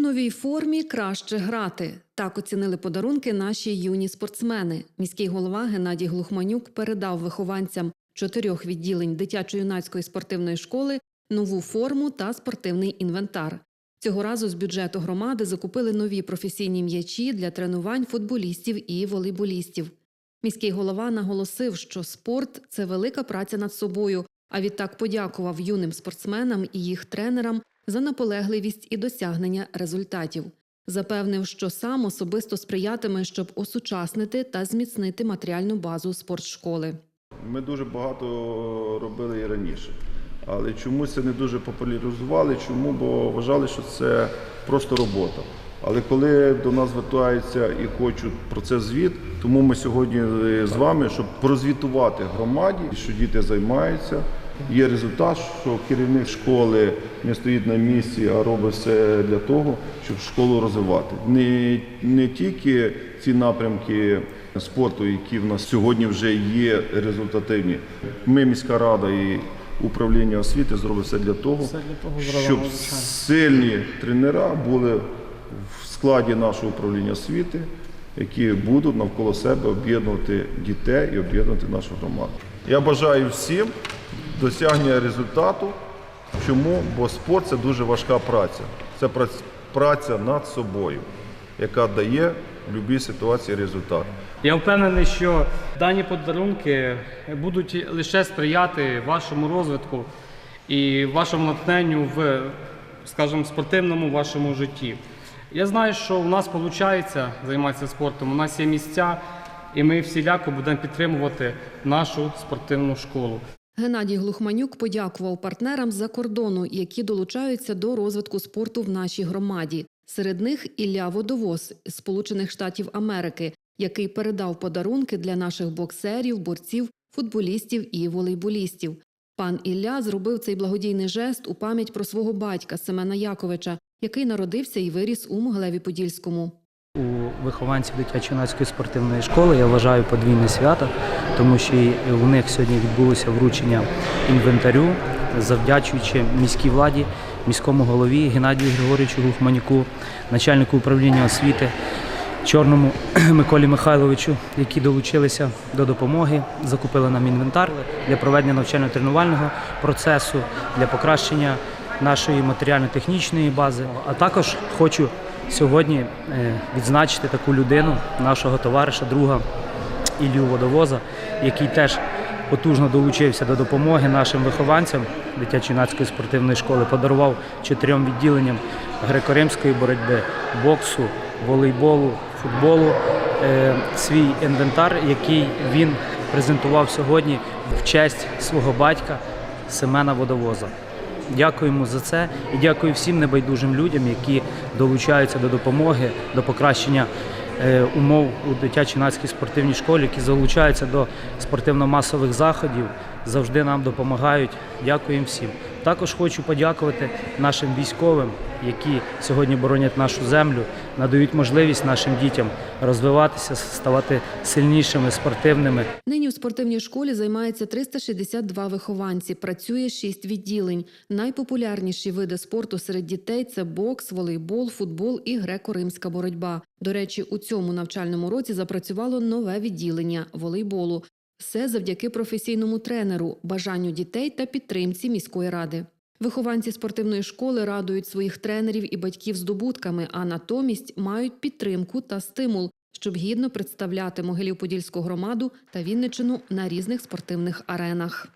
Новій формі краще грати. Так оцінили подарунки наші юні спортсмени. Міський голова Геннадій Глухманюк передав вихованцям чотирьох відділень дитячо-юнацької спортивної школи нову форму та спортивний інвентар. Цього разу з бюджету громади закупили нові професійні м'ячі для тренувань футболістів і волейболістів. Міський голова наголосив, що спорт це велика праця над собою. А відтак подякував юним спортсменам і їх тренерам за наполегливість і досягнення результатів. Запевнив, що сам особисто сприятиме, щоб осучаснити та зміцнити матеріальну базу спортшколи. Ми дуже багато робили і раніше. Але чомусь це не дуже популяризували. Чому? Бо вважали, що це просто робота. Але коли до нас звертаються і хочуть про це звіт, тому ми сьогодні з вами, щоб прозвітувати громаді, що діти займаються. Є результат, що керівник школи не стоїть на місці, а робить все для того, щоб школу розвивати. Не, не тільки ці напрямки спорту, які в нас сьогодні вже є результативні. Ми, міська рада і управління освіти, зробить все для того, Все для того щоб сильні тренера були в складі нашого управління освіти, які будуть навколо себе об'єднувати дітей і об'єднувати нашу громаду. Я бажаю всім досягнення результату. Чому? Бо спорт це дуже важка праця. Це праця над собою, яка дає в будь-якій ситуації результат. Я впевнений, що дані подарунки будуть лише сприяти вашому розвитку і вашому натхненню в, скажімо, спортивному вашому житті. Я знаю, що у нас виходить займатися спортом, у нас є місця, і ми всіляко будемо підтримувати нашу спортивну школу. Геннадій Глухманюк подякував партнерам за кордону, які долучаються до розвитку спорту в нашій громаді. Серед них Ілля Водовоз з Сполучених Штатів Америки, який передав подарунки для наших боксерів, борців, футболістів і волейболістів. Пан Ілля зробив цей благодійний жест у пам'ять про свого батька Семена Яковича, який народився і виріс у Могилеві-Подільському. У вихованців дитячо-юнацької спортивної школи я вважаю подвійне свято, тому що у них сьогодні відбулося вручення інвентарю, завдячуючи міській владі, міському голові Геннадію Григоровичу Гухманюку, начальнику управління освіти Чорному Миколі Михайловичу, які долучилися до допомоги, закупили нам інвентар для проведення навчально-тренувального процесу, для покращення нашої матеріально-технічної бази. А також хочу сьогодні е, відзначити таку людину, нашого товариша, друга Ілью Водовоза, який теж потужно долучився до допомоги нашим вихованцям дитячо-юнацької спортивної школи, подарував чотирьом відділенням греко-римської боротьби, боксу, волейболу, футболу е, свій інвентар, який він презентував сьогодні в честь свого батька Семена Водовоза. Дякуємо за це і дякую всім небайдужим людям, які долучаються до допомоги, до покращення е, умов у дитячо-юнацькій спортивній школі, які залучаються до спортивно-масових заходів, завжди нам допомагають. Дякуємо всім. Також хочу подякувати нашим військовим, які сьогодні боронять нашу землю, надають можливість нашим дітям розвиватися, ставати сильнішими, спортивними. Нині у спортивній школі займається 362 вихованці. Працює 6 відділень. Найпопулярніші види спорту серед дітей це бокс, волейбол, футбол і греко-римська боротьба. До речі, у цьому навчальному році запрацювало нове відділення волейболу. Все завдяки професійному тренеру, бажанню дітей та підтримці міської ради. Вихованці спортивної школи радують своїх тренерів і батьків здобутками, а натомість мають підтримку та стимул, щоб гідно представляти Могилів-Подільську громаду та Вінничину на різних спортивних аренах.